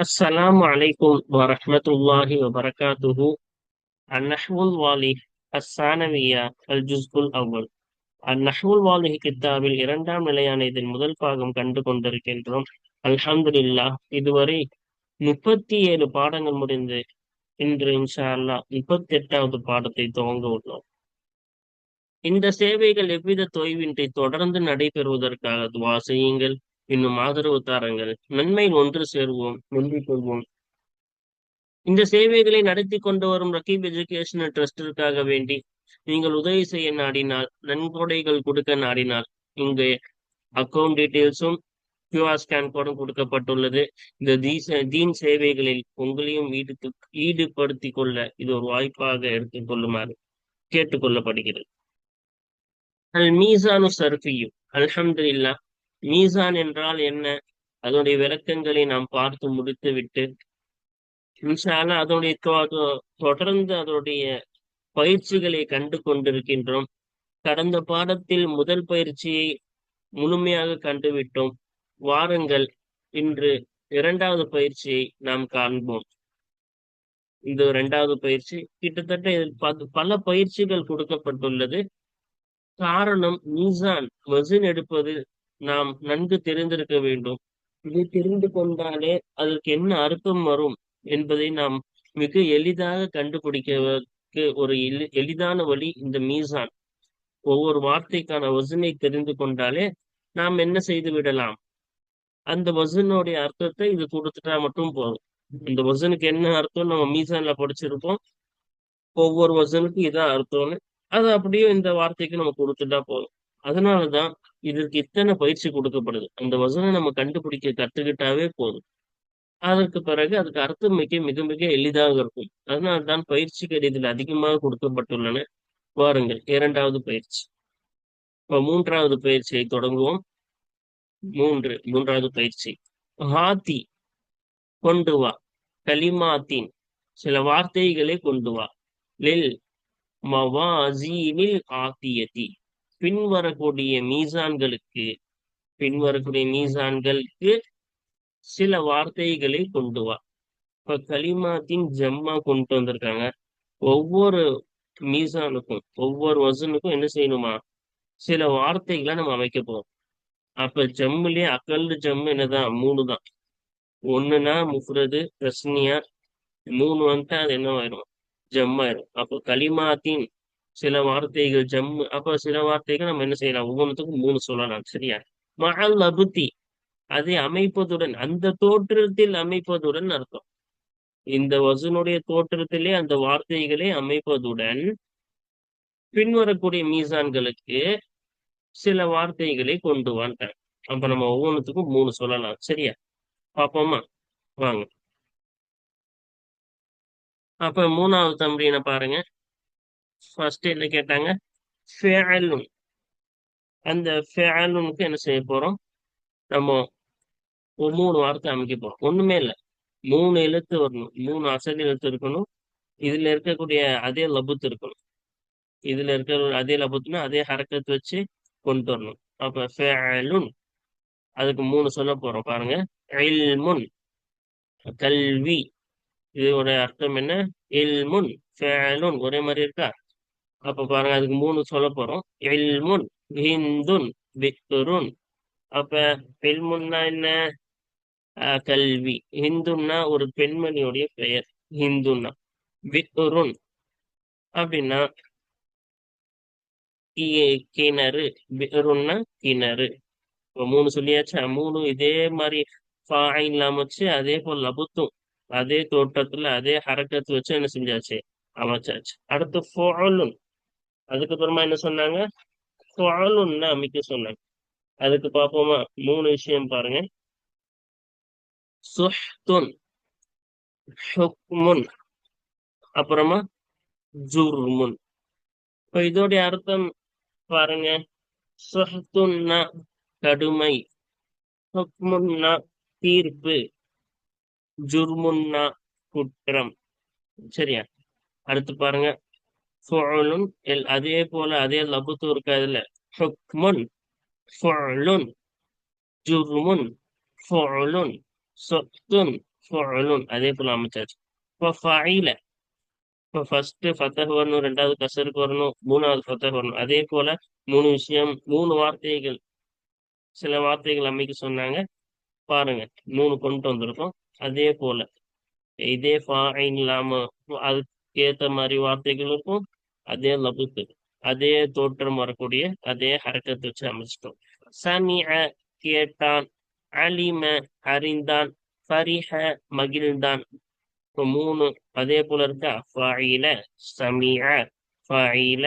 السلام عليكم ورحمة الله وبركاته النحو الواضح الثانوية الجزء الأول النحو الواضح கித்தாபில் இரண்டாம் நிலையான இதில் முதல் பாகம் கண்டு கொண்டிருக்கின்றோம் அல்ஹம்துலில்லாஹ் இதுவரை முப்பத்தி ஏழு பாடங்கள் முடிந்து இன்று இன்ஷா அல்லாஹ் முப்பத்தி எட்டாவது பாடத்தை துவங்க உள்ளோம் இந்த சேவைகள் எவ்வித தொய்வின்றி தொடர்ந்து நடைபெறுவதற்காக துவா செய்யுங்கள் இன்னும் ஆதரவு தாருங்கள். நன்மையில் ஒன்று சேருவோம் நன்றி கொள்வோம். இந்த சேவைகளை நடத்தி கொண்டு வரும் ரகீப் எஜுகேஷனல் ட்ரஸ்டிற்காக வேண்டி நீங்கள் உதவி செய்ய நாடினால் நன்கொடைகள் கொடுக்க நாடினால் இங்கு அக்கௌண்ட் டீட்டெயில்ஸும் கியூஆர் ஸ்கேன் கோடும் கொடுக்கப்பட்டுள்ளது. இந்த தீன் சேவைகளில் உங்களையும் ஈடுத்து ஈடுபடுத்திக் கொள்ள இது ஒரு வாய்ப்பாக எடுத்துக் கொள்ளுமாறு கேட்டுக்கொள்ளப்படுகிறது அல் மீசானு சர்ஃபியும் அல்ஹம்துல்லா மீசான் என்றால் என்ன? அதனுடைய விளக்கங்களை நாம் பார்த்து முடித்து விட்டு இன்ஷால்லா அதனுடைய தொடர்ந்து அதனுடைய பயிற்சிகளை கண்டு கொண்டிருக்கின்றோம். கடந்த பாடத்தில் முதல் பயிற்சியை முழுமையாக கண்டுவிட்டோம். வாருங்கள் இன்று இரண்டாவது பயிற்சியை நாம் காண்போம். இந்த இரண்டாவது பயிற்சி கிட்டத்தட்ட பல பயிற்சிகள் கொடுக்கப்பட்டுள்ளது. காரணம் மீசான் மசின் எடுப்பது நாம் நன்கு தெரிந்திருக்க வேண்டும். இதை தெரிந்து கொண்டாலே அதற்கு என்ன அர்த்தம் வரும் என்பதை நாம் மிக எளிதாக கண்டுபிடிக்கிறதுக்கு ஒரு எளி எளிதான வழி இந்த மீசான். ஒவ்வொரு வார்த்தைக்கான வசனை தெரிந்து கொண்டாலே நாம் என்ன செய்து விடலாம்? அந்த வசனுடைய அர்த்தத்தை இது கொடுத்துட்டா மட்டும் போதும். இந்த வசனுக்கு என்ன அர்த்தம் நம்ம மீசான்ல படிச்சிருப்போம். ஒவ்வொரு வசனுக்கும் இதான் அர்த்தம்னு. அது அப்படியே இந்த வார்த்தைக்கு நம்ம கொடுத்துட்டா போதும். அதனாலதான் இதற்கு இத்தனை பயிற்சி கொடுக்கப்படுது. அந்த வசனம் நம்ம கண்டுபிடிக்க கத்துக்கிட்டாவே போதும். அதற்கு பிறகு அதுக்கு அர்த்தம் மிக மிக மிக எளிதாக இருக்கும். அதனால்தான் பயிற்சி கடிதத்தில் அதிகமாக கொடுக்கப்பட்டுள்ளன. வாருங்கள் இரண்டாவது பயிற்சி. இப்ப மூன்றாவது பயிற்சியை தொடங்குவோம். மூன்று மூன்றாவது பயிற்சி. ஹாத்தி கொண்டு வா. கலிமாத்தின் சில வார்த்தைகளை கொண்டு வா. லில் மவாசீனில் ஆத்தியதி. பின்வரக்கூடிய மீசான்களுக்கு பின்வரக்கூடிய மீசான்களுக்கு சில வார்த்தைகளை கொண்டு வா. இப்ப கலிமாத்தின் ஜம்மா கொண்டு வந்திருக்காங்க. ஒவ்வொரு மீசானுக்கும் ஒவ்வொரு வசனுக்கும் என்ன செய்யணுமா? சில வார்த்தைகளை நம்ம அமைக்க போறோம். அப்ப ஜம்முலயே அக்கல் ஜம்மு என்னதான் மூணு தான். ஒண்ணுனா முஃப்ரது பிரஸ்னியா மூணு வந்துட்டா அது என்ன ஆயிரும் ஜம்மாயிரும். அப்போ களிமாத்தின் சில வார்த்தைகள் ஜம்மு அப்ப சில வார்த்தைகள் நம்ம என்ன செய்யலாம்? ஒவ்வொன்றுத்துக்கும் மூணு சொல்லலாம் சரியா? மகள் அபுத்தி அதை அமைப்பதுடன் அந்த தோற்றத்தில் அமைப்பதுடன் அர்த்தம். இந்த வசனுடைய தோற்றத்திலே அந்த வார்த்தைகளை அமைப்பதுடன் பின்வரக்கூடிய மீசான்களுக்கு சில வார்த்தைகளை கொண்டு வந்துட்டேன் அப்ப நம்ம ஒவ்வொன்றுத்துக்கும் மூணு சொல்லலாம் சரியா? பாப்போமா? வாங்க. அப்ப மூணாவது தம்பீனை பாருங்க. ஃபர்ஸ்ட் என்ன கேட்டாங்க? ஃபேலுன் அந்த ஃபேலுனுக்கு என்ன செய்ய போறோம்? நம்ம ஒரு மூணு வார்த்தை அமைக்க போறோம். ஒண்ணுமே இல்லை. மூணு எழுத்து வரணும். மூணு அசல் எழுத்து இருக்கணும். இதுல இருக்கக்கூடிய அதே லபுத்து இருக்கணும். இதுல இருக்கிற அதே லபுத்துனா அதே ஹரக்கத்து வச்சு கொண்டு வரணும். அப்ப ஃபேலுன் அதுக்கு மூணு சொல்ல போறோம். பாருங்க. இல்முன். கல்வி. இதோட அர்த்தம் என்ன? இல்முன். ஃபேலுன் ஒரே மாதிரி இருக்கா? அப்ப பாருங்க அதுக்கு மூணு சொல்ல போறோம். எல்முன் ஹிந்துன் விக்ருன். அப்ப பெல்முன்னா என்ன? கல்வி. ஹிந்துன்னா ஒரு பெண்மணியுடைய பெயர். ஹிந்துன்னா. வித்துருன் அப்படின்னா கிணறு. பிருன்னா கிணறு. இப்போ மூணு சொல்லியாச்சா? மூணு இதே மாதிரி இல்லாம வச்சு அதே போல் லபுத்தும் அதே தோட்டத்துல அதே ஹரக்கத்து வச்சு என்ன செஞ்சாச்சு? அமைச்சாச்சு. அடுத்து ஃபோலுன் அதுக்கப்புறமா என்ன சொன்னாங்க? ஒன்னு அமைக்க சொன்னாங்க. அதுக்கு பார்ப்போமா மூணு விஷயம் பாருங்க. சுஹ்துன் ஹுக்முன் அப்புறமா ஜுர்முன் இப்போ இதோடைய அர்த்தம் பாருங்க. சுஹ்துன்னா கடுமை. ஹுக்முன்னா தீர்ப்பு. ஜுர்முன்னா குற்றம். சரியா? அடுத்து பாருங்க. ஃபுலுன் அதே போல அதே லபுத்து இருக்கு அதுல ஹுக்முன் ஃபுலுன் ஜுர்முன் ஃபுலுன் சொத்துன் ஃபுஅலுன் அதே போல அமைச்சாச்சு. இப்போ ஃபைல இப்போ ஃபர்ஸ்ட் ஃபத்தஹ் வரணும் ரெண்டாவது கசருக்கு வரணும் மூணாவது ஃபத்தஹ் வரணும். அதே போல மூணு விஷயம் மூணு வார்த்தைகள். சில வார்த்தைகள் அமைக்க சொன்னாங்க. பாருங்க மூணு கொண்டு வந்திருக்கோம். அதே போல இதே ஃபாயின் இல்லாம அதுக்கு ஏத்த மாதிரி வார்த்தைகள் இருக்கும். அதே லபுத்து அதே தோற்றம் வரக்கூடிய அதே ஹரக்கத்தை வச்சு அமைச்சிட்டோம் சமிய கேட்டான் அலிம அறிந்தான் ஃபரிஹ மகிழ்ந்தான். இப்போ மூணு அதே போல இருக்கா. ஃபஇல சமிய ஃபஇல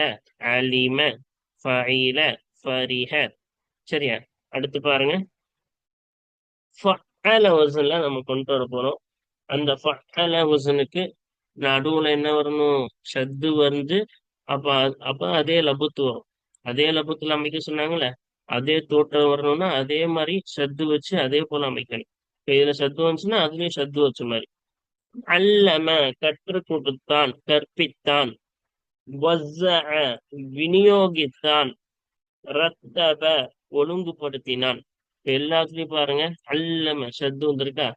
அலிம ஃபஇல ஃபரிஹ. சரியா? அடுத்து பாருங்க. ஃபல வசன்ல நம்ம கொண்டு வர போறோம். அந்த ஃபல வசனுக்கு நடுவுல என்ன வரணும்? ஷத்து வந்து அப்ப அப்ப அதே லபுத்து வரும் அதே லபுத்துல அமைக்க சொன்னாங்கல்ல அதே தோட்டம் வரணும்னா அதே மாதிரி சத்து வச்சு அதே போல அமைக்கணும். இப்ப இதுல சத்து வந்துச்சுன்னா அதுலயும் சத்து வச்ச மாதிரி. அல்லம கற்றுக் கொடுத்தான் கற்பித்தான். விநியோகித்தான். ரத்தப ஒழுங்குபடுத்தினான். எல்லாத்துலயும் பாருங்க அல்லம சத்து வந்திருக்கா?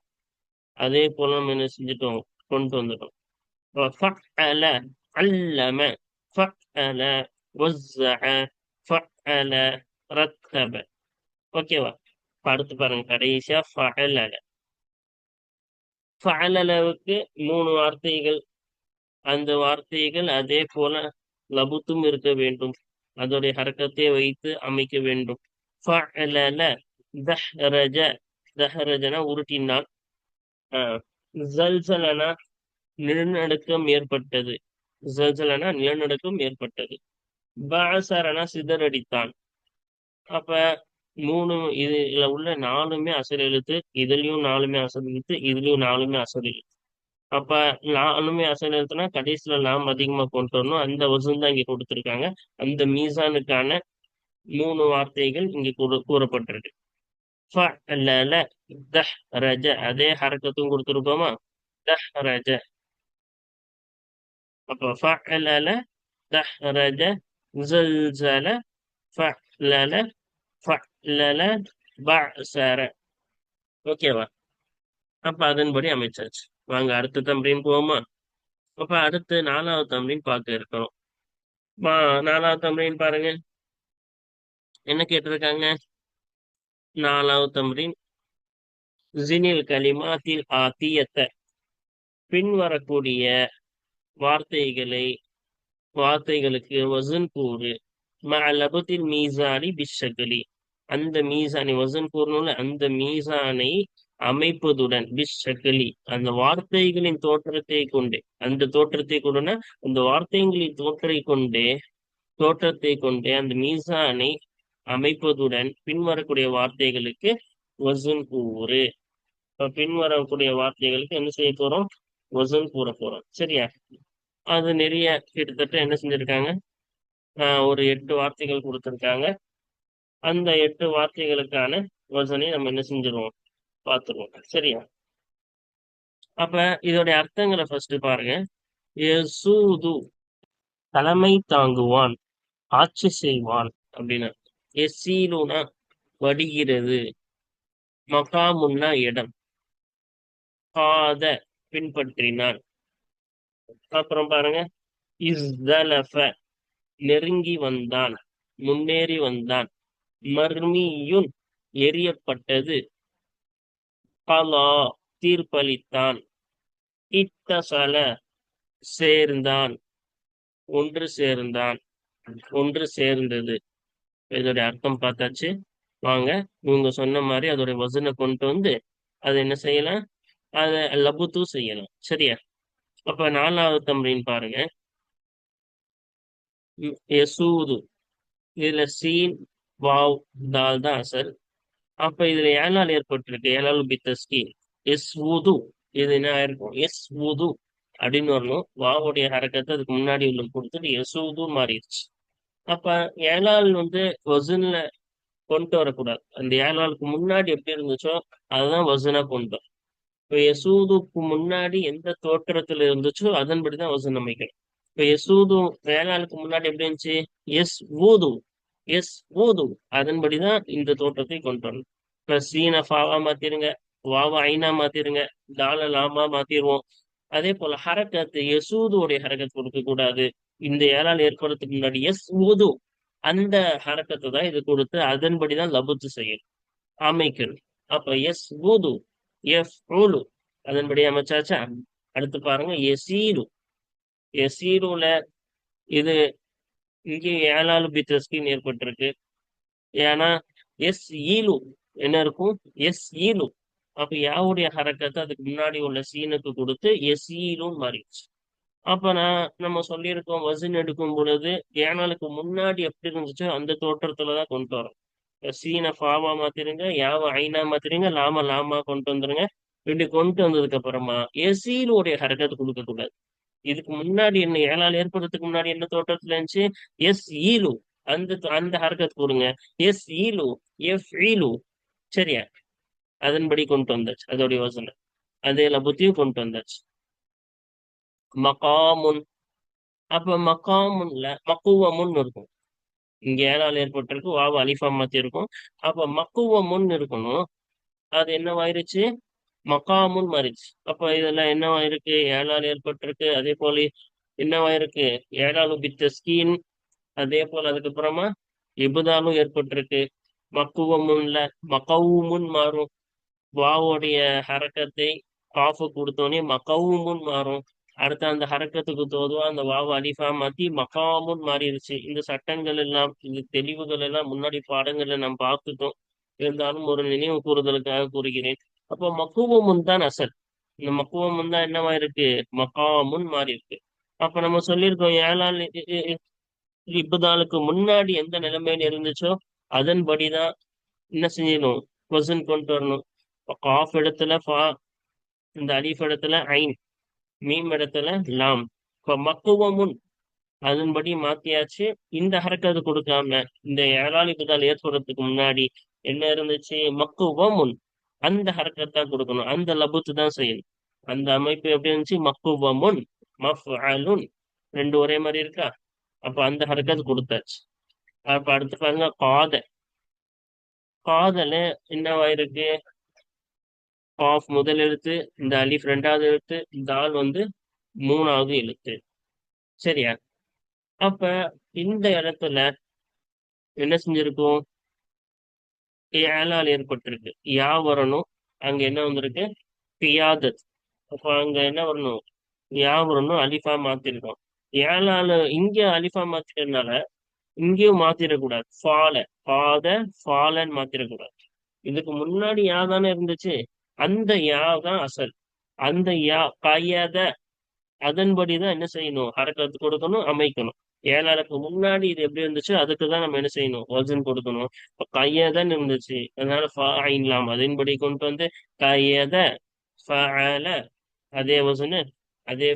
அதே போல நம்ம என்ன செஞ்சுட்டோம்? கொண்டு வந்துட்டோம். அல்லம ஃபஅல வஸ்ஸஅ ஃபஅல ரத்தப ஓகேவா அடுத்து பாருங்க கடைசியா ஃபஅலல ஃபஅலலவுக்கு மூணு வார்த்தைகள். அந்த வார்த்தைகள் அதே போல லபுத்தும் இருக்க வேண்டும். அதோடைய ஹரக்கத்தை வைத்து அமைக்க வேண்டும். ஃபஅலல தஹ்ரஜ தஹ்ரஜனா உருட்டினான் ஆஹ் ஜல்சலனா நிலநடுக்கம் ஏற்பட்டது. ஜல்ஜலனா நிலநடுக்கம் ஏற்பட்டது. பாசரனா சிதறடித்தான். அப்ப மூணு இதுல உள்ள நாலுமே அசல் எழுத்து இதுலயும் நாலுமே அசல் எழுத்து இதுலயும் நாலுமே அசல் எழுத்து. அப்ப நாலுமே அசல் எழுத்துனா கடைசியில நாம் அதிகமா கொண்டு வரணும். அந்த வசூல் தான் இங்க கொடுத்துருக்காங்க. அந்த மீசானுக்கான மூணு வார்த்தைகள் இங்க கூற கூறப்பட்டிருக்கு. அதே ஹரக்கத்தும் கொடுத்துருக்கோமா? தஹ்ரஜ அப்போ ஃபலல தஹ்ரஜ ஜல்ஜல ஃபலல ஃபலல பசர ஓகேவா அப்ப அதன்படி அமைச்சாச்சு. வாங்க அடுத்த தம்பரின் போமா. அப்ப அடுத்து நாலாவது தம்பரின் பார்க்க இருக்கிறோம் நாலாவது தம்பரின் பாருங்க. என்ன கேட்டிருக்காங்க? நாலாவது தம்பரின் ஜினில் கலிமாத்தில் ஆத்தியத்தை. பின்வரக்கூடிய வார்த்தைகளை வார்த்தைகளுக்கு வசன் கூறு. மலபத்தில் மீசானி பிஷகலி. அந்த மீசானி வசன் கூறணும்ல அந்த மீசானை அமைப்பதுடன் பிஷகலி. அந்த வார்த்தைகளின் தோற்றத்தை கொண்டு அந்த தோற்றத்தை கொண்டுனா அந்த வார்த்தைகளின் தோற்றை கொண்டே தோற்றத்தை கொண்டு அந்த மீசானை அமைப்பதுடன் பின்வரக்கூடிய வார்த்தைகளுக்கு வசன் கூறு. இப்ப பின்வரக்கூடிய வார்த்தைகளுக்கு என்ன செய்ய போறோம்? வசன் கூற போறோம். சரியா? அது நிறைய கிட்டத்தட்ட என்ன செஞ்சிருக்காங்க? ஒரு எட்டு வார்த்தைகள் கொடுத்துருக்காங்க. அந்த எட்டு வார்த்தைகளுக்கான வசனை நம்ம என்ன செஞ்சிருவோம்? பார்த்துருவோம். சரியா? அப்ப இதோடைய அர்த்தங்களை ஃபர்ஸ்ட் பாருங்க. எசூது தலைமை தாங்குவான் ஆட்சி செய்வான் அப்படின்னா. எசீலுனா வடிகிறது. மகாமுன்னா இடம். காத பின்பற்றினான் அப்புறம் பாருங்க. இஸ்தலஃப நெருங்கி வந்தான் முன்னேறி வந்தான். மர்மியுன் எரியப்பட்டது கலா தீர்ப்பளித்தான். இத்தசல சேர்ந்தான். ஒன்று சேர்ந்தான். ஒன்று சேர்ந்தது. இதோடைய அர்த்தம் பார்த்தாச்சு. வாங்க இவங்க சொன்ன மாதிரி அதோடைய வசனை கொண்டு வந்து அதை என்ன செய்யலாம்? அதை லபுத்து செய்யணும். சரியா? அப்ப நாலாவது தம்ரின் பாருங்க. யசூது. இதுல சீன் வாவ் தால் தான் அசல். அப்ப இதுல ஏழால் ஏற்பட்டிருக்கு. ஏழால் பித்தஸ்கி எஸ் ஊது இது என்ன ஆயிருக்கும்? எஸ் ஊது அப்படின்னு வரணும். வாவுடைய ஹரக்கத்தை அதுக்கு முன்னாடி உள்ள கொடுத்துட்டு எசூது மாறிடுச்சு. அப்ப ஏழால் வந்து வசூன்ல கொண்டு வரக்கூடாது. அந்த ஏழாளுக்கு முன்னாடி எப்படி இருந்துச்சோ அதுதான் வசூனா கொண்டு வரும். இப்ப யசூதுக்கு முன்னாடி எந்த தோற்றத்துல இருந்துச்சோ அதன்படிதான் வசன் அமைக்கணும். இப்ப யசூது வேளாளுக்கு முன்னாடி எப்படி இருந்துச்சு? எஸ் ஊது எஸ் ஊது. அதன்படிதான் இந்த தோற்றத்தை கொண்டு வரணும். இப்ப சீன ஃபாவா மாத்திருங்க வாவா ஐனா மாத்திருங்க தால லாமா மாத்திருவோம். அதே போல ஹரக்கத்து எசூதுடைய ஹரக்கத் கொடுக்க கூடாது இந்த ஏழால் ஏற்படுறதுக்கு முன்னாடி எஸ் ஊது அந்த ஹரக்கத்தை தான் இது கொடுத்து அதன்படிதான் லபுத்து செய்யணும் அமைக்கணும். அப்ப எஸ் ஊது எஃப் ஊலு அதன்படி அமைச்சாச்சா? அடுத்து பாருங்க எசீரு எசீருல இது இங்கே ஏழாலு பித்தஸ்கின் ஏற்பட்டிருக்கு. ஏன்னா எஸ் ஈலு என்ன இருக்கும்? எஸ் ஈலு. அப்ப யாவுடைய ஹரக்கத்தை அதுக்கு முன்னாடி உள்ள சீனுக்கு கொடுத்து எஸ் ஈலும் மாறிடுச்சு. அப்ப நான் நம்ம சொல்லியிருக்கோம் வசின் எடுக்கும் பொழுது ஏனாலுக்கு முன்னாடி எப்படி இருந்துச்சோ அந்த தோற்றத்துலதான் கொண்டு வரோம். சீனை ஃபாவா மாத்திருங்க யாவ ஐனா மாத்திருங்க லாமா லாமா கொண்டு வந்துருங்க. இப்படி கொண்டு வந்ததுக்கு அப்புறமா எசீலுடைய ஹரக்கத்து கொடுக்க கூடாது இதுக்கு முன்னாடி என்ன ஏழால் ஏற்படுறதுக்கு முன்னாடி என்ன தோட்டத்துல இருந்துச்சு? எஸ் ஈலு அந்த அந்த ஹரக்கத் கொடுங்க. எஸ் ஈலு எஃப் ஈலு சரியா? அதன்படி கொண்டு வந்தாச்சு அதோடைய யோசனை அதே லபுத்தியும் கொண்டு வந்தாச்சு. மகாமுன். அப்ப மகாமுன்ல மக்குவமுன் இருக்கும். இங்க ஏழால் ஏற்பட்டிருக்கு வாவு அலிஃபா மாத்தி இருக்கும் அப்ப மக்குவமுன் இருக்கணும். அது என்னவாயிருச்சு? மக்காமுன் மாறிடுச்சு. அப்ப இதெல்லாம் என்னவாயிருக்கு? ஏழால் ஏற்பட்டிருக்கு அதே போல என்னவாயிருக்கு? ஏழாலு பித்த ஸ்கீன் அதே போல அதுக்கப்புறமா இபுதாலும் ஏற்பட்டிருக்கு. மக்குவமுன்ல மக்கவுமுன் மாறும். வாவோடைய ஹரக்கத்தை காஃபு கொடுத்தோடனே மக்கவுமுன் மாறும். அடுத்து அந்த ஹரக்கத்துக்கு தோதுவா அந்த வாவு அலிஃபா மாத்தி மகாமுன் மாறிடுச்சு இந்த சட்டங்கள் எல்லாம் இந்த தெளிவுகள் எல்லாம் முன்னாடி பாடங்கள்ல நாம் பார்த்துட்டோம். இருந்தாலும் ஒரு நினைவு கூறுதலுக்காக கூறுகிறேன். அப்போ மக்குவமுன் தான் அசல். இந்த மக்குவமுன் தான் என்னவா இருக்கு? மகாமுன் மாறி இருக்கு அப்ப நம்ம சொல்லியிருக்கோம் ஏழால் இப்பதாளுக்கு முன்னாடி எந்த நிலைமையில இருந்துச்சோ அதன்படிதான் என்ன செஞ்சிடணும்? கொசன் கொண்டு வரணும். காஃப் இடத்துல ஃபா இந்த அலீஃப் இடத்துல ஐன். மீம் இடத்துல லாம். இப்ப மக்குவமுன் அதன்படி மாத்தியாச்சு. இந்த ஹரக்கத்து கொடுக்காம இந்த ஏழாளிப்புதால் ஏற்படுறதுக்கு முன்னாடி என்ன இருந்துச்சு? மக்குவமுன் அந்த ஹரக்கத்தான் கொடுக்கணும். அந்த லபுத்து தான் செய்யணும் அந்த அமைப்பு எப்படி இருந்துச்சு? மக்குவமுன் மஃப் அலுன் ரெண்டு ஒரே மாதிரி இருக்கா? அப்ப அந்த ஹரக்கத் கொடுத்தாச்சு. அப்ப அடுத்து பாருங்க காத காதல என்னவாயிருக்கு? ஆஃப் முதல் எழுத்து இந்த அலிஃப் ரெண்டாவது எழுத்து இந்த ஆள் வந்து மூணாவது எழுத்து. சரியா? அப்ப இந்த இடத்துல என்ன செஞ்சிருக்கும்? ஏழால் ஏற்பட்டிருக்கு. யா வரணும் அங்க என்ன வந்திருக்கு? பியாதத் அப்ப அங்க என்ன வரணும்? யா வரணும் அலிஃபா மாத்திருக்கோம். ஏழால இங்க அலிஃபா மாத்திட்டதுனால இங்கேயும் மாத்திரக்கூடாது ஃபால. ஃபாத ஃபாலன்னு மாத்திடக்கூடாது இதுக்கு முன்னாடி யா தானே இருந்துச்சு? அந்த யா தான் அசல். அந்த யா கையாத அதன்படிதான் என்ன செய்யணும்? ஹரக்கத்து கொடுக்கணும் அமைக்கணும். ஏழாளுக்கு முன்னாடி இது எப்படி இருந்துச்சு? அதுக்கு தான் நம்ம என்ன செய்யணும்? வசன் கொடுக்கணும். இப்போ கையதான் இருந்துச்சு. அதனால ஃபைன்லாம் அதன்படி கொண்டு வந்து கையத ஃபஅல அதே வசனு அதே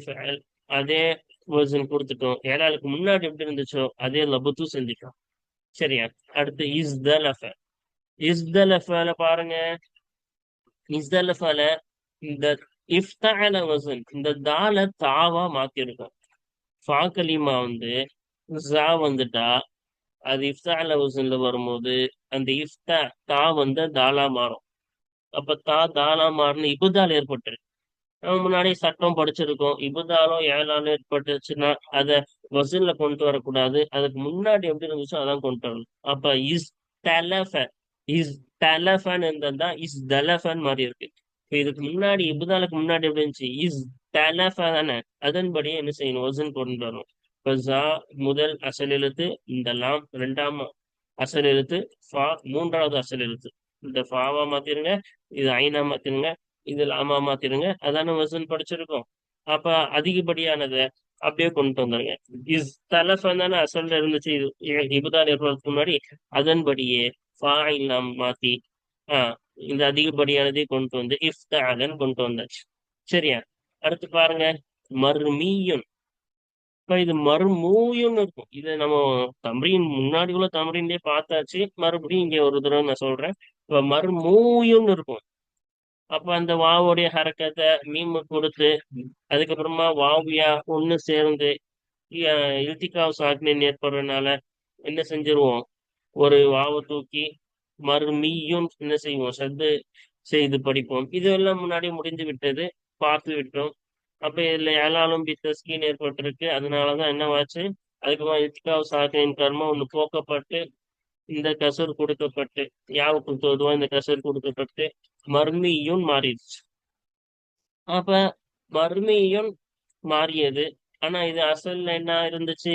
அதே வசன் கொடுத்துட்டோம். ஏழாளுக்கு முன்னாடி எப்படி இருந்துச்சோ அதே லபத்தும் செஞ்சுட்டோம் சரியா? அடுத்து இஸ்தலஃப. இஸ்தலஃபல பாருங்க. இஸ்தலஃபல இந்த இஃப்தால வசன் இந்த தால தாவா மாத்திருக்கோம். ஃபாக்கலிமா வந்து ஜா வந்துட்டா அது இஃப்தால வசன்ல வரும்போது அந்த இஃப்தா தா வந்து தாலா மாறும். அப்ப தா தாலா மாறுன்னு இபுதால் ஏற்பட்டுருக்கு நம்ம முன்னாடி சட்டம் படிச்சிருக்கோம். இபுதாலும் ஏழாலும் ஏற்பட்டுச்சுன்னா அதை வசூல்ல கொண்டு வரக்கூடாது. அதுக்கு முன்னாடி எப்படி இருந்துச்சோ அதான் கொண்டு வரணும். அப்ப இஸ் தலஃப இஸ் டெலஃபன் இருந்ததுதான் இஸ் தலஃபன் மாதிரி இருக்கு. இப்போ இதுக்கு முன்னாடி இபுதாலுக்கு முன்னாடி எப்படி இருந்துச்சு? இஸ் தலஃப தானே? அதன்படியே என்ன செய்யணும்? வசன் கொண்டு வரணும். இப்போ ஜா முதல் அசல் எழுத்து இந்த லாம் ரெண்டாம் அசல் எழுத்து ஃபா மூன்றாவது அசல் எழுத்து. இந்த ஃபாவா மாத்திருங்க இது ஐனா மாத்திருங்க இது லாமா மாத்திருங்க அதான வசன் படிச்சிருக்கோம். அப்ப அதிகப்படியானதை அப்படியே கொண்டு வந்துருங்க. இஸ் தலஃபன் தானே அசல்ல இருந்துச்சு? இது இபுதால் ஏற்படுறதுக்கு முன்னாடி அதன்படியே ஃபா மாத்தி ஆஹ் இந்த அதிகப்படியானதை கொண்டு வந்து இஃப்தாலன் கொண்டு வந்தாச்சு. சரியா? அடுத்து பாருங்க. மர்மீயன். இப்ப இது மர்மூயன் இருக்கும். இது நம்ம தம்ரீன் முன்னாடி உள்ள தம்ரீன்லயே பார்த்தாச்சு. மறுபடியும் இங்க ஒரு தடவை நான் சொல்றேன். இப்ப மர்மூயன் இருக்கும். அப்ப அந்த வாவுடைய ஹரக்கத்தை மீம கொடுத்து அதுக்கப்புறமா வாவியா ஒன்னு சேர்ந்து இல்திகாவ் சாக்னின் ஏற்படுறதுனால என்ன செஞ்சிருவோம்? ஒரு வாவை தூக்கி மறுமியும் என்ன செய்வோம்? சத்து செய்து படிப்போம். இதெல்லாம் முன்னாடி முடிந்து விட்டது. பார்த்து விட்டோம். அப்ப இதுல ஏழாலும் பித்த ஸ்கீன் ஏற்பட்டிருக்கு. அதனாலதான் என்னவாச்சு? அதுக்கப்புறம் இத்திகாவ் சாக்கின் கர்மம் ஒண்ணு போக்கப்பட்டு இந்த கசர் கொடுக்கப்பட்டு யாவுக்கு தோதுவா இந்த கசர் கொடுக்கப்பட்டு மர்மியும் மாறிடுச்சு. அப்ப மர்மியும் மாறியது. ஆனா இது அசல்ல என்ன இருந்துச்சு?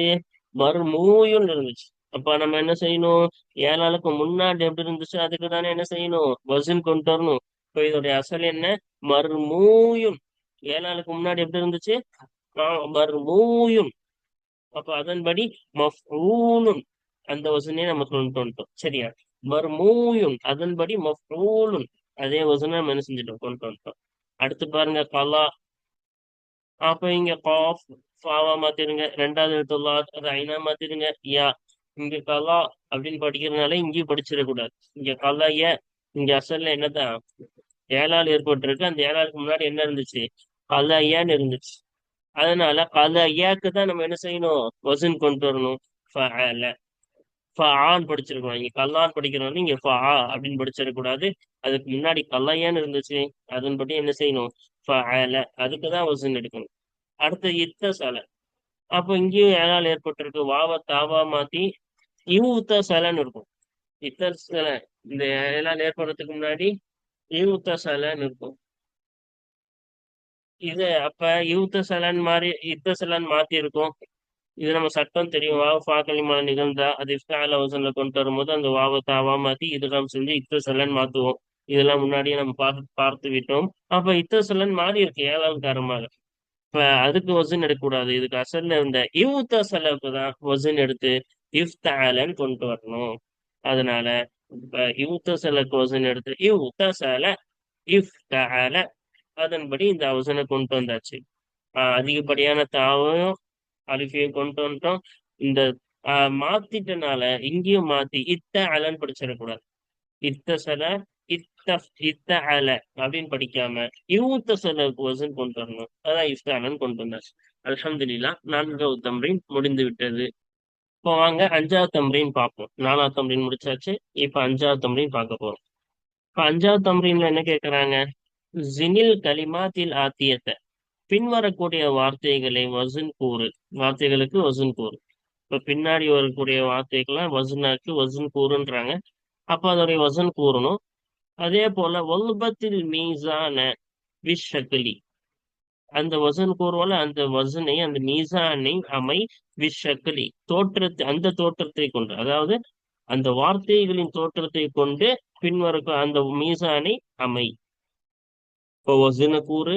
மறுமூயும் இருந்துச்சு. அப்ப நம்ம என்ன செய்யணும்? ஏழாளுக்கு முன்னாடி எப்படி இருந்துச்சு அதுக்கு தானே என்ன செய்யணும்? வசூல் கொண்டு வரணும். இப்ப இதோடைய அசல் என்ன? மறுமூயும். ஏழாளுக்கு முன்னாடி எப்படி இருந்துச்சு? மறுமூயும். அப்ப அதன்படி மஃபூலும் அந்த வசனே நம்ம கொண்டு வந்துட்டோம். சரியா? மர்மூயும் அதன்படி மஃபூலும் அதே வசனம் நம்ம என்ன செஞ்சிட்டோம்? கொண்டு வந்துட்டோம். அடுத்து பாருங்க கலா. அப்ப இங்க காஃப் ஃபாவா மாத்திருங்க ரெண்டாவது எழுத்துல்லா அது ஐனா மாத்திருங்க யா. இங்க கலா அப்படின்னு படிக்கிறதுனால இங்கேயும் படிச்சிடக்கூடாது இங்க கலா ஏ இங்க அசல்ல என்னதான்? ஏழால் ஏற்பட்டிருக்கு. அந்த ஏழாளுக்கு முன்னாடி என்ன இருந்துச்சு? கலா ஏன்னு இருந்துச்சு. அதனால கலா ஏக்கு தான் நம்ம என்ன செய்யணும்? வசன் கொண்டு வரணும். ஆன் படிச்சிருக்கணும். இங்க கல்லான் படிக்கிறவங்க இங்க ஃபா அப்படின்னு படிச்சிடக்கூடாது அதுக்கு முன்னாடி கல்லையான்னு இருந்துச்சு. அதன்படி என்ன செய்யணும்? அதுக்கு தான் வசன் எடுக்கணும். அடுத்து இத்த சலை அப்போ இங்கேயும் ஏழால் ஏற்பட்டிருக்கு. வாவ தாவா மாத்தி இவுத்த சலைன்னு இருக்கும். இத்த சலை இந்த எல்லாம் ஏற்படுறதுக்கு முன்னாடி இவுத்த சலைன்னு இருக்கும். இது அப்ப யூத்த சலன் மாதிரி இத்த சலன் மாத்தி இருக்கும் இது நம்ம சட்டம் தெரியும். வாவ் ஃபா நிகழ்ந்தா அது இஃப்தால வசன்ல கொண்டு வரும்போது அந்த வாவ தாவா மாத்தி இதெல்லாம் செஞ்சு இத்த சலன் மாத்துவோம். இதெல்லாம் முன்னாடியே நம்ம பார்த்து பார்த்து விட்டோம். அப்ப இத்த சலன் மாறி இருக்கு ஏழாவது காரமாக. இப்ப அதுக்கு வசன் எடுக்கக்கூடாது. இதுக்கு அசல்ல இருந்த இவ்த செலவுக்கு தான் வசன் எடுத்து இஃப்தாலன்னு கொண்டு வரணும். அதனால இப்ப கோசன் எடுத்து இவ்த இஃப்தால அதன்படி இந்த அவசனை கொண்டு வந்தாச்சு. அதிகப்படியான தாவையும் அலிஃபியும் கொண்டு வந்துட்டோம். இந்த மாத்திட்டனால இங்கேயும் மாத்தி இத்த அலன்னு படிச்சிடக்கூடாது இத்த சல இத்த இத்த அல அப்படின்னு படிக்காம இவத்த சலவுக்கு கோசன் கொண்டு வரணும். அதான் இஃப்த அலன் கொண்டு வந்தாச்சு. அலமதுல்லா நான்காவது தம்பரின் முடிந்து விட்டது. இப்போ வாங்க அஞ்சாவது தம்ரீன் பார்ப்போம். நாலாவது தம்ரீன் முடிச்சாச்சு. இப்போ அஞ்சாவது தம்ரீன் பார்க்க போறோம். இப்ப அஞ்சாவது தம்ரீன்ல என்ன கேக்குறாங்க? ஜினில் கலிமாத்தில் ஆத்தியத்தை. பின்வரக்கூடிய வார்த்தைகளை வசன் கூறு. வார்த்தைகளுக்கு வசன் கூறு. இப்ப பின்னாடி வரக்கூடிய வார்த்தைகள்லாம் வசனாக்கு வசன் கூறுன்றாங்க. அப்ப அதோடைய வசன் கூறணும். அதே போல ஒல்பத்தில் மீசான விஷக்கலி அந்த வசன் கூறுவால அந்த வசனை அந்த மீசானை அமை விஷக்கலி தோற்றத்தை அந்த தோற்றத்தை கொண்டு அதாவது அந்த வார்த்தைகளின் தோற்றத்தை கொண்டு பின்வருக்கும் அந்த மீசானை அமை. இப்போ வசன கூறு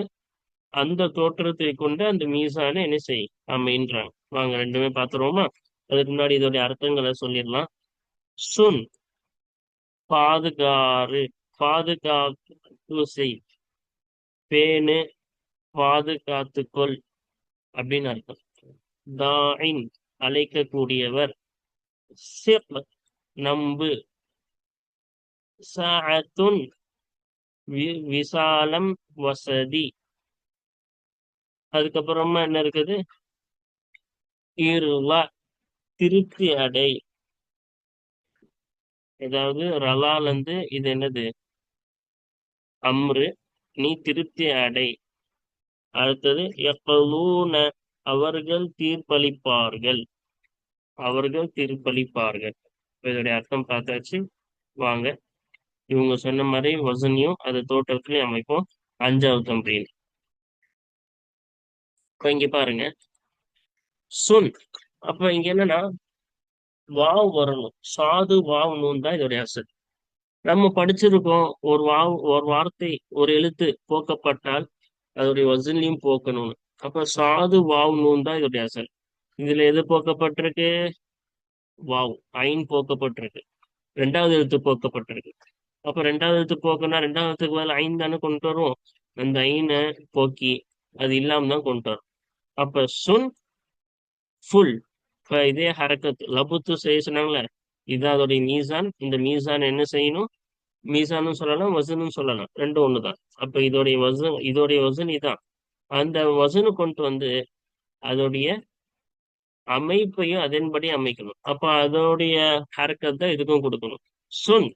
அந்த தோற்றத்தை கொண்டு அந்த மீசானை என்ன செய் அமைன்றாங்க. வாங்க ரெண்டுமே பார்த்துருவோமா? அதுக்கு முன்னாடி இதோடைய அர்த்தங்களை சொல்லிடலாம். சுன் பாதுகாறு பாதுகாப்பு செய். பேனு பாதுகாத்துக்கொள் அப்படின்னு அர்த்தம். தாயின் அழைக்கக்கூடியவர் சிப் நம்பு. சாத்துன் விசாலம் வசதி. அதுக்கப்புறமா என்ன இருக்குது? இருளா திருப்தி அடை. ஏதாவது ரலால் வந்து இது என்னது? அம்ரு நீ திருப்தி அடை. அடுத்தது எப்பலூன அவர்கள் தீர்ப்பளிப்பார்கள் அவர்கள் தீர்ப்பளிப்பார்கள் இதோடைய அர்த்தம் பார்த்தாச்சு. வாங்க. இவங்க சொன்ன மாதிரி வசனியும் அது தோட்டத்திலையும் அமைப்போம். அஞ்சாவது தம்பின்னு இங்க பாருங்க. சுன் அப்ப இங்க என்னன்னா வாவ் வரணும். சாது வாவ் நூன் தான் இதோடைய அசல். நம்ம படிச்சிருக்கோம் ஒரு வாவ் ஒரு வார்த்தை ஒரு எழுத்து போக்கப்பட்டால் அதோடைய வசன்லையும் போக்கணும்னு. அப்ப சாது வாவ் நூன் தான் இதோடைய அசல். இதுல எது போக்கப்பட்டிருக்கு? வாவ் ஐன் போக்கப்பட்டிருக்கு. ரெண்டாவது எழுத்து போக்கப்பட்டிருக்கு. அப்ப ரெண்டாவது எழுத்து போக்கணும்னா ரெண்டாவது எழுத்துக்கு பதில் ஐந்து தானே கொண்டு வரும். அந்த ஐனை போக்கி அது இல்லாம தான் கொண்டு வரும். அப்ப சுன் ஃபுல். இப்ப இதே ஹரக்கத் லபுத்து செய்ய சொன்னாங்களே இது அதோடைய மீசான். இந்த மீசான் என்ன செய்யணும்? மீசானும் சொல்லலாம் வசனும் சொல்லலாம். ரெண்டும் ஒண்ணுதான். அப்ப இதோடைய வசன் இதோடைய வசன் இதான். அந்த வசனு கொண்டு வந்து அதோடைய அமைப்பையும் அதன்படி அமைக்கணும். அப்ப அதோடைய ஹரக்கத் தான் இதுக்கும் கொடுக்கணும். சுன்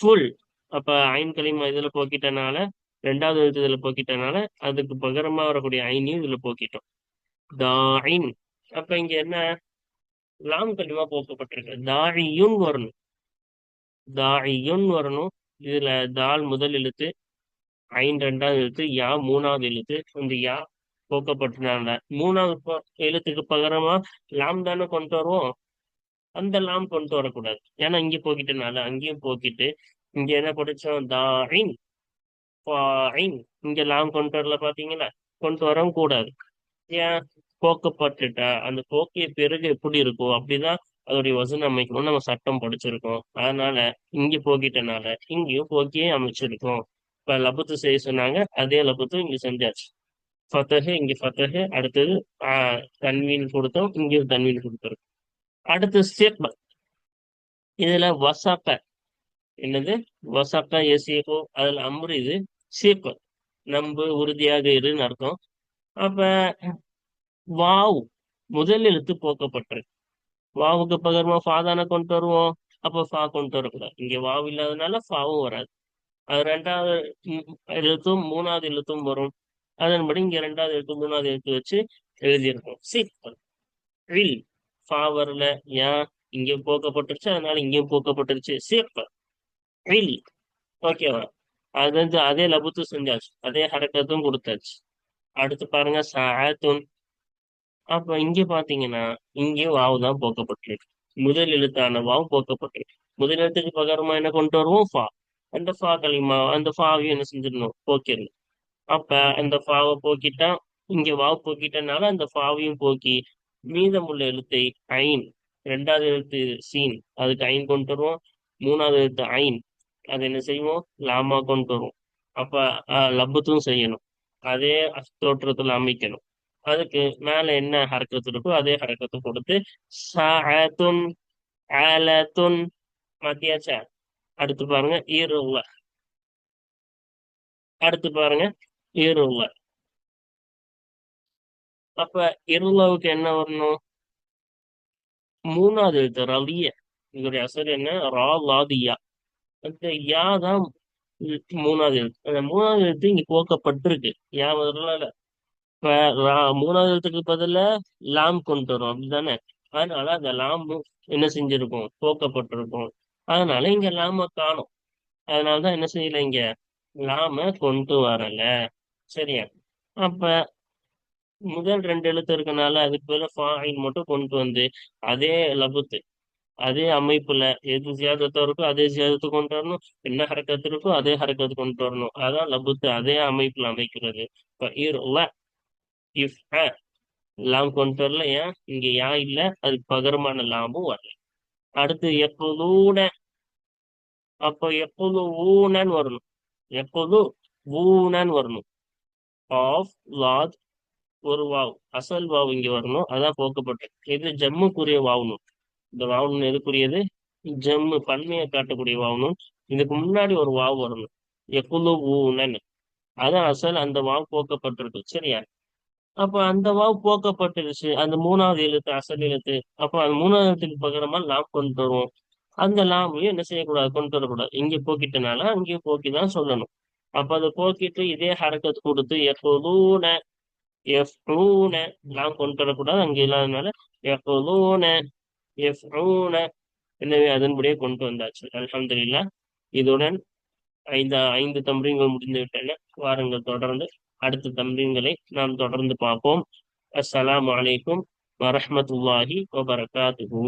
ஃபுல். அப்ப ஐன் இதுல போக்கிட்டனால ரெண்டாவது எழுத்து இதுல போக்கிட்டனால அதுக்கு பகரமா வரக்கூடிய ஐனையும் இதுல போக்கிட்டோம். தாயின். அப்ப இங்க என்ன? லாம் கலிமா போக்கப்பட்டிருக்கு. தாழியுன் வரணும். தாயுன் வரணும். இதுல தால் முதல் எழுத்து ஐன் ரெண்டாவது எழுத்து யா மூணாவது எழுத்து இந்த யா போக்கப்பட்டிருந்தாங்க. மூணாவது எழுத்துக்கு பகரமா லாம் தானே கொண்டு வருவோம். அந்த லாம் கொண்டு வரக்கூடாது. ஏன்னா இங்க போக்கிட்டனால அங்கேயும் போக்கிட்டு இங்க என்ன படிச்சோம்? தாயின் இங்க லாம் கொண்டு வரல பாத்தீங்களா? கொண்டு வரவும் கூடாது. ஏன்? போக்கப்பட்டுட்டா. அந்த போக்கிய பிறகு எப்படி இருக்கும்? அப்படிதான் அதோடைய வசனம் அமைக்கணும்னு நம்ம சட்டம் படிச்சிருக்கோம். அதனால இங்க போக்கிட்டனால இங்கேயும் போக்கியே அமைச்சிருக்கோம். இப்ப லபத்து செய்ய சொன்னாங்க அதே லபத்தும் இங்க செஞ்சாச்சு. ஃபத்தஹு இங்க ஃபத்தஹு அடுத்தது ஆஹ் தன்வீன் கொடுத்தோம் இங்கேயும் தன்வீன் கொடுத்துருக்கோம். அடுத்து சிப் இதுல வசாக்க. என்னது? வசாக்கா எசியோ அதுல அம்ரு இது சீப் நம்பு உறுதியாக இருன்னு அர்த்தம். அப்ப வாவ் முதல் எழுத்து போக்கப்பட்டிருக்கு. வாவுக்கு பகர்மா ஃபா தானே கொண்டு வருவோம். அப்ப ஃபா கொண்டு வரக்கூடாது. இங்க வாவ் இல்லாதனால ஃபாவும் வராது. அது ரெண்டாவது எழுத்தும் மூணாவது எழுத்தும் வரும். அதன்படி இங்க ரெண்டாவது எழுத்து மூணாவது எழுத்து வச்சு எழுதியிருக்கோம். சீப்பல் வில் ஃபா வரல. ஏன் இங்கேயும் போக்கப்பட்டுருச்சு. அதனால இங்கேயும் போக்கப்பட்டுருச்சு. சீப்பல் வில் ஓகேவா அது வந்து அதே லபுத்து செஞ்சாச்சு. அதே ஹரக்கத்தும் கொடுத்தாச்சு. அடுத்து பாருங்க. சாத்துன் அப்ப இங்க பாத்தீங்கன்னா இங்கேயும் வாவு தான் போக்கப்பட்டிருக்கு. முதல் எழுத்தான வாவு போக்கப்பட்டிருக்கு. முதல் எழுத்துக்கு பகரமா என்ன கொண்டு வருவோம்? ஃபா. அந்த ஃபா களிமா அந்த ஃபாவையும் என்ன செஞ்சிடணும்? போக்கிடணும். அப்ப அந்த ஃபாவை போக்கிட்டா இங்க வாவு போக்கிட்டனால அந்த ஃபாவையும் போக்கி மீதமுள்ள எழுத்தை ஐன் ரெண்டாவது எழுத்து சீன் அதுக்கு ஐன் கொண்டு வருவோம். மூணாவது எழுத்து ஐன் அது என்ன செய்வோம்? லாமா கொண்டு வருவோம். அப்ப லப்பத்தும் செய்யணும். அதே தோற்றத்துல அமைக்கணும். அதுக்கு மேல என்ன ஹரக்கத்து இருக்கோ அதே ஹரக்கத்தை கொடுத்து சாத்துன் ஆலத்துன் மத்தியாச்சா. அடுத்து பாருங்க ஈருவ அடுத்து பாருங்க ஈருவ அப்ப இருளவுக்கு என்ன வரணும்? மூணாவது எழுத்து ரலிய இதோடைய அசர் என்ன? ரா லாதியா அந்த யா. தான் மூணாவது எழுத்து. அந்த மூணாவது எழுத்து இங்க போக்கப்பட்டிருக்கு யா முதல்ல இப்ப மூணாவது எழுத்துக்கு பதில லாம் கொண்டு வரும். அப்படிதானே அதனால அந்த லாம் என்ன செஞ்சிருக்கும்? போக்கப்பட்டிருக்கும். அதனால இங்க லாம காணும். அதனாலதான் என்ன செய்யல இங்க? லாம கொண்டு வரல. சரியா? அப்ப முதல் ரெண்டு எழுத்து இருக்கனால அதுக்கு பதில ஃபாயின் மட்டும் கொண்டு வந்து அதே லபுத்து அதே அமைப்புல எது ஜியாதத்தோ இருக்கோ அதே ஜியாதத்தை கொண்டு வரணும். என்ன ஹரக்கத்து இருக்கோ அதே ஹரக்கத்து கொண்டு வரணும். அதான் லபுத்து அதே அமைப்புல அமைக்கிறது. இப்ப இஃப் லாம் கொண்டு வரல ஏன்? இங்க யா இல்ல அதுக்கு பகரமான லாமும் வரல. அடுத்து எப்போதூன அப்போ எப்போது ஊனன்னு வரணும். எப்போது ஊனன்னு வரணும். ஆஃப் லாத் ஒரு வாவ். அசல் வாவ் இங்க வரணும். அதான் போக்கப்பட்டது. இது ஜம்முக்குரிய வாவணும். இந்த வாவணும் எதுக்குரியது? ஜம்மு பன்மையை காட்டக்கூடிய வாவணும். இதுக்கு முன்னாடி ஒரு வாவ் வரணும். எப்போது ஊனன்னு. அதான் அசல் அந்த வாவ் போக்கப்பட்டிருக்கு சரியா? அப்ப அந்த வாவ் போக்கப்பட்டுருச்சு. அந்த மூணாவது எழுத்து அசல் எழுத்து. அப்ப அந்த மூணாவது எழுத்துக்கு பகரமா லாம் கொண்டு வருவோம். அந்த லாமையும் என்ன செய்யக்கூடாது? கொண்டு வரக்கூடாது. இங்க போக்கிட்டனால அங்கேயும் போக்கி தான் சொல்லணும். அப்ப அதை போக்கிட்டு இதே ஹரக்கத்து கொடுத்து எப்போதூன எஃப்ரூன லாம் கொண்டு வரக்கூடாது. அங்க இல்லாதனால எப்போதூன எஃப்ரூன எனவே அதன்படியே கொண்டு வந்தாச்சு. அலமதுல்லா இதுடன் ஐந்து ஐந்து தம்பரியங்கள் முடிந்து விட்டன. வாரங்கள் தொடர்ந்து. அடுத்த தம்பிங்களை நாம் தொடர்ந்து பார்ப்போம். அஸ்ஸலாம் வலைக்கும் வரமத்துல்லாஹி வபரகாத்துஹூ.